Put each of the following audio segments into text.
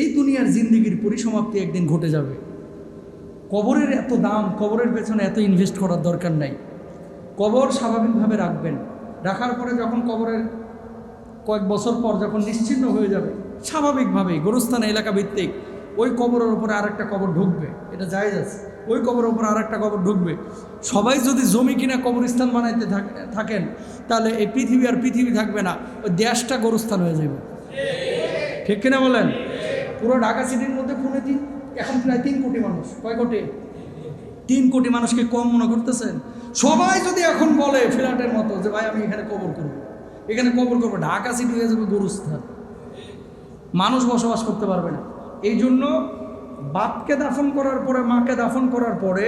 এই দুনিয়ার জিন্দিগির পরিসমাপ্তি একদিন ঘটে যাবে। কবরের এত দাম, কবরের পেছনে এত ইনভেস্ট করার দরকার নাই। কবর স্বাভাবিকভাবে রাখবেন। রাখার পরে যখন কবরের কয়েক বছর পর যখন নিশ্চিন্ন হয়ে যাবে স্বাভাবিকভাবে গোরস্থান এলাকা ভিত্তিক ওই কবরের উপরে আরেকটা কবর ঢুকবে। এটা জায়েজ আছে। ওই কবরের উপরে আরেকটা কবর ঢুকবে। সবাই যদি জমি কিনা কবরস্থান বানাইতে থাকেন, তাহলে এই পৃথিবী আর পৃথিবী থাকবে না। ওই দেশটা গোরস্থান হয়ে যাবে ঠিক কিনা বলেন? পুরো ঢাকা সিটির মধ্যে খুনে তিন এখন প্রায় তিন কোটি মানুষ। কয় কোটি? তিন কোটি মানুষকে কম মনে করতেছেন? সবাই যদি এখন বলে ফ্ল্যাটের মতো যে, ভাই, আমি এখানে কবর করব। এখানে কবর করব। ঢাকা সিটি হয়ে যাবে গরুস্থান। মানুষ বসবাস করতে পারবে না। এই জন্য বাপকে দাফন করার পরে, মাকে দাফন করার পরে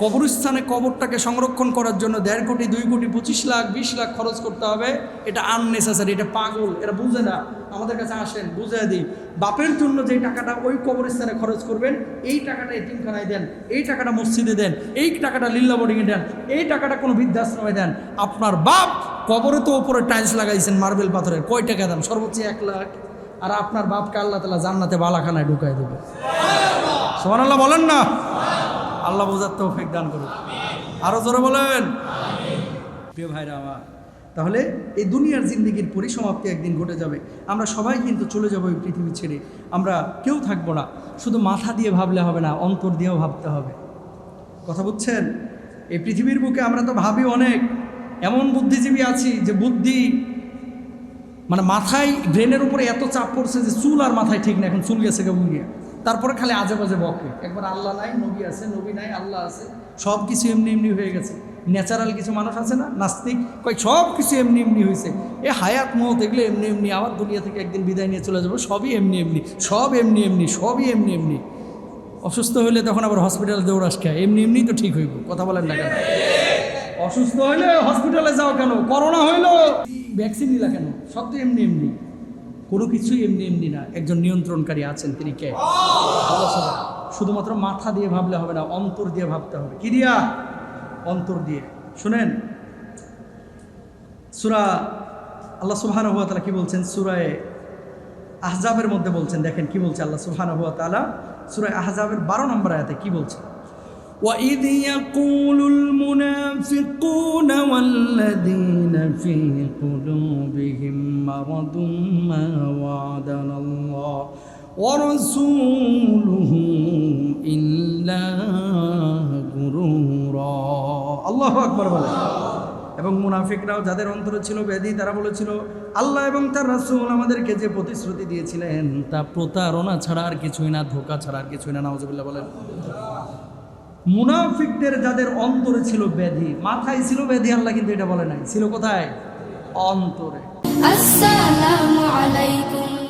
কবরস্থানে কবরটাকে সংরক্ষণ করার জন্য দেড় কোটি, দুই কোটি, পঁচিশ লাখ, বিশ লাখ খরচ করতে হবে। এটা আননেসেসারি এটা পাগল এটা বুঝে না। আমাদের কাছে আসেন বুঝে দিই বাপের জন্য যে টাকাটা ওই কবরস্থানে খরচ করবেন, এই টাকাটা এতিমখানায় দেন, এই টাকাটা মসজিদে দেন, এই টাকাটা লিল্লা বোর্ডিংয়ে দেন, এই টাকাটা কোনো বৃদ্ধাশ্রমে দেন। আপনার বাপ কবরে তো ওপরে টাইলস লাগাইছেন মার্বেল পাথরের কয় টাকা দেন সর্বোচ্চ এক লাখ। আর আপনার বাপকে আল্লাহ তালা জান্নাতে বালাখানায় ঢুকাই দেবে। সোমান বলেন না? আল্লাহ বোঝার তৌফিক দান করুন। আরও জোরে বলেন। প্রিয় ভাইরা আমার, তাহলে এই দুনিয়ার জিন্দিগির পরিসমাপ্তি একদিন ঘটে যাবে। আমরা সবাই কিন্তু চলে যাব এই পৃথিবী ছেড়ে। আমরা কেউ থাকব না। শুধু মাথা দিয়ে ভাবলে হবে না, অন্তর দিয়েও ভাবতে হবে। কথা বুঝছেন? এই পৃথিবীর বুকে আমরা তো ভাবি অনেক। এমন বুদ্ধিজীবী আছি যে বুদ্ধি মানে মাথায় ব্রেনের উপরে এত চাপ পড়ছে যে চুল আর মাথায় ঠিক না, এখন চুল গেছে কেমন গিয়ে তারপরে খালি আজে বাজে বকে। একবার আল্লাহ নাই, নবী আছে, নবী নাই, আল্লাহ আছে সব কিছু এমনি এমনি হয়ে গেছে। ন্যাচারাল কিছু মানুষ আছে না, নাস্তিক, কয় সব কিছু এমনি এমনি হয়েছে এ হায়াত মত এগুলো এমনি এমনি, আবার দুনিয়া থেকে একদিন বিদায় নিয়ে চলে যাব, সবই এমনি এমনি, সব এমনি এমনি, সবই এমনি এমনি। অসুস্থ হলে তখন আবার হসপিটালে দৌড়াস খায় এমনি এমনি তো ঠিক হইব, কথা বলেন না কেন? অসুস্থ হইলে হসপিটালে যাও কেন? করোনা হইল ভ্যাকসিন নিলা কেন? সব তো এমনি এমনি। কোনো কিছুই এমনি এমনি না। একজন নিয়ন্ত্রণকারী আছেন তিনি কে? শুধুমাত্র মাথা দিয়ে ভাবলে হবে না, অন্তর দিয়ে ভাবতে হবে। কি দিয়া? অন্তর দিয়ে। শুনেন, সুরা আল্লাহ সুহান হুয়া তালা কি বলছেন? সুরায় আহজাবের মধ্যে বলছেন, দেখেন কি বলছে আল্লাহ সুবহান হুয়া তালা সুরায় আহজাবের বারো নম্বর আয়াতে কি বলছে? وإذ يقول المنافقون والذين في قلوبهم مرض ما وعدنا الله ورسوله إلا غرورا আল্লাহ আকবর বলে এবং মুনাফিকরাও যাদের অন্তরে ছিল ব্যাধি তারা বলেছিল আল্লাহ এবং তার রাসূল আমাদেরকে যে প্রতিশ্রুতি দিয়েছিলেন তা প্রতারণা ছাড়া আর কিছুই না ধোকা ছাড়া আর কিছুই না নাউজুবিল্লাহ বলেন মুনাফিকদের যাদের অন্তরে ছিল ব্যাধি, মাথায় ছিল ব্যাধি, আল্লাহ কিন্তু এটা বলে নাই। ছিল কোথায়? অন্তরে। আসসালামু আলাইকুম।